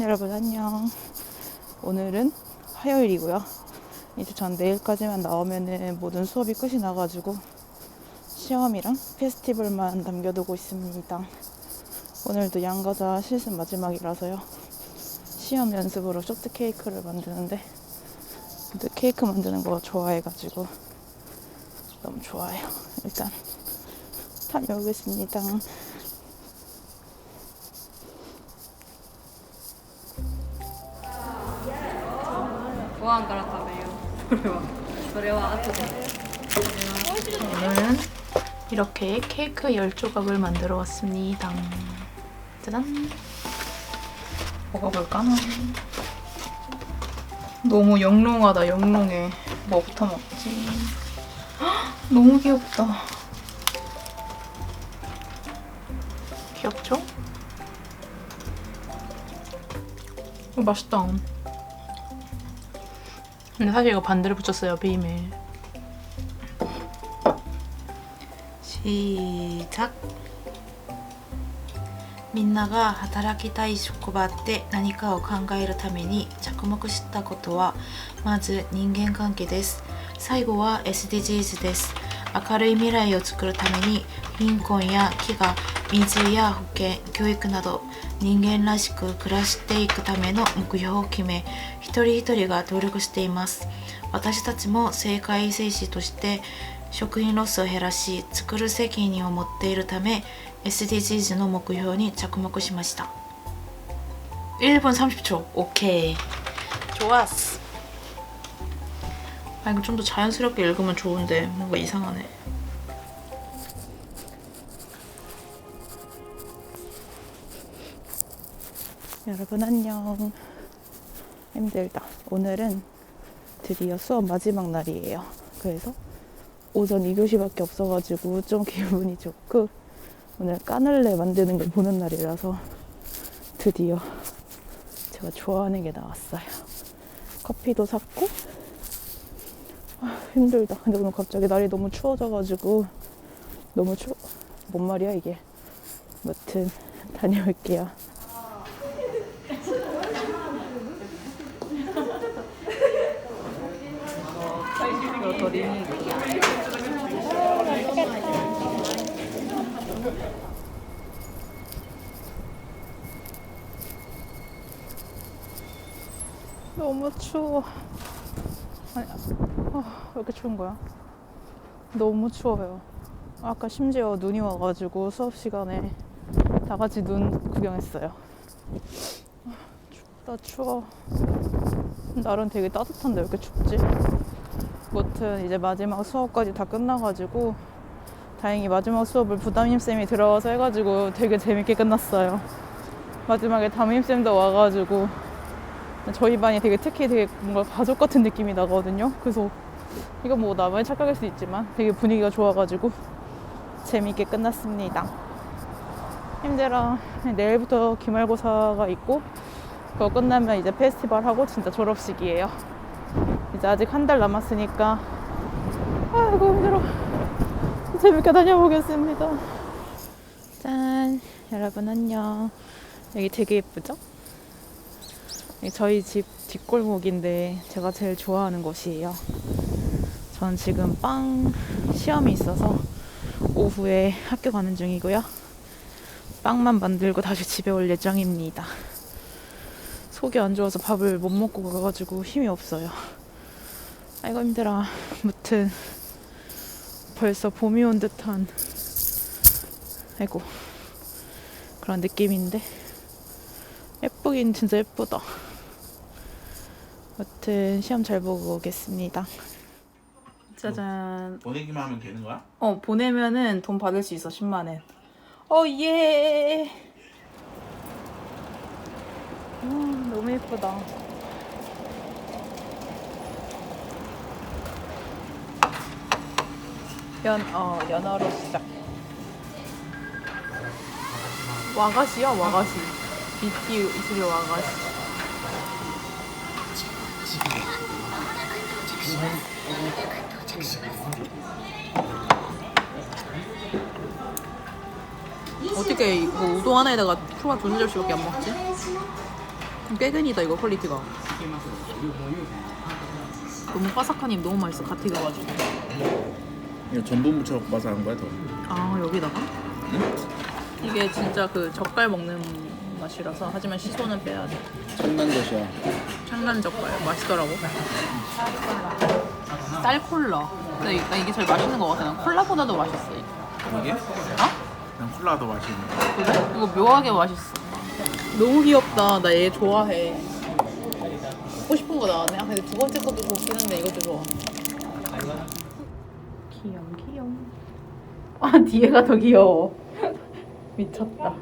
여러분 안녕. 오늘은 화요일이고요. 이제 전 내일까지만 나오면은 모든 수업이 끝이 나가지고 시험이랑 페스티벌만 남겨두고 있습니다. 오늘도 양과자 실습 마지막이라서요. 시험 연습으로 쇼트 케이크를 만드는데 케이크 만드는 거 좋아해가지고 너무 좋아요. 일단 다녀오겠습니다. それはそれは後で 오늘은 이렇게 케이크 10조각을 만들어 왔습니다. 짜잔! 먹어볼까? 너무 영롱하다, 영롱해. 뭐부터 먹지? 헉, 너무 귀엽다. 귀엽죠? 어, 맛있다. 근데 사실 이거 반대로 붙였어요, 비밀. 시작 みんなが働きたい職場って何かを考えるために着目したことはまず人間関係です最後は SDGs です明るい未来を作るために貧困や飢餓 水や保健教育など人間らしく暮らしていくための目標を決め一人一人が努力しています私たちも世界政治として食品ロスを減らし作る責任を持っているため SDGs の目標に着目しました 1분 30초 오케이 좋았어 아 이거 좀 더 자연스럽게 읽으면 좋은데 뭔가 이상하네 여러분 안녕. 힘들다. 오늘은 드디어 수업 마지막 날이에요. 그래서 오전 2교시밖에 없어가지고 좀 기분이 좋고 오늘 까늘레 만드는 걸 보는 날이라서 드디어 제가 좋아하는 게 나왔어요. 커피도 샀고 아, 힘들다. 근데 오늘 갑자기 날이 너무 추워져가지고 너무 추워. 뭔 말이야 이게. 무튼 다녀올게요. 너무 추워. 아니, 아, 왜 이렇게 추운 거야? 너무 추워요. 아까 심지어 눈이 와가지고 수업 시간에 다 같이 눈 구경했어요. 아, 춥다 추워. 날은 되게 따뜻한데 왜 이렇게 춥지? 무튼 이제 마지막 수업까지 다 끝나가지고 다행히 마지막 수업을 부담임 쌤이 들어와서 해가지고 되게 재밌게 끝났어요. 마지막에 담임 쌤도 와가지고 저희 반이 되게 특히 되게 뭔가 가족 같은 느낌이 나거든요. 그래서 이건 뭐 나만의 착각일 수 있지만 되게 분위기가 좋아가지고 재밌게 끝났습니다. 힘들어. 내일부터 기말고사가 있고 그거 끝나면 이제 페스티벌 하고 진짜 졸업식이에요. 이제 아직 한 달 남았으니까 아이고 힘들어. 재밌게 다녀보겠습니다. 짠, 여러분 안녕. 여기 되게 예쁘죠? 저희 집 뒷골목인데 제가 제일 좋아하는 곳이에요. 전 지금 빵 시험이 있어서 오후에 학교 가는 중이고요. 빵만 만들고 다시 집에 올 예정입니다. 속이 안 좋아서 밥을 못 먹고 가가지고 힘이 없어요. 아이고 힘들어. 무튼 벌써 봄이 온 듯한 아이고 그런 느낌인데 예쁘긴 진짜 예쁘다. 여튼 시험 잘 보고 오겠습니다. 짜잔. 보내기만 하면 되는 거야? 어 보내면은 돈 받을 수 있어 10만 원. 어 예. 음, 너무 예쁘다. 연, 어, 연어로 시작. 와가시야, 와가시. 비티 이슬이 와가시. 어떻게 이거 우동 하나에다가 초밥 두 접시밖에 안 먹지? 깨근이다 이거 퀄리티가. 너무 바삭하니 너무 맛있어 갓 익어가지고. 이거 전분무처럼 바삭한 거야 더. 아 여기다가? 이게 진짜 그 젓갈 먹는 맛이라서 하지만 시소는 빼야 돼. 청난 것이야. 창란 젓갈 맛있더라고. 쌀 콜라. 근데 나 이게 제일 맛있는 것 같아. 난 콜라보다도 맛있어. 이거. 이게? 어? 그냥 콜라가 더 맛있는. 그래? 이거 묘하게 맛있어. 너무 귀엽다. 나 얘 좋아해. 먹고 싶은 거 나왔네. 아, 근데 두 번째 것도 좋긴 한데 이것도 좋아. 귀염 귀염. 아 뒤에가 더 귀여워. 미쳤다.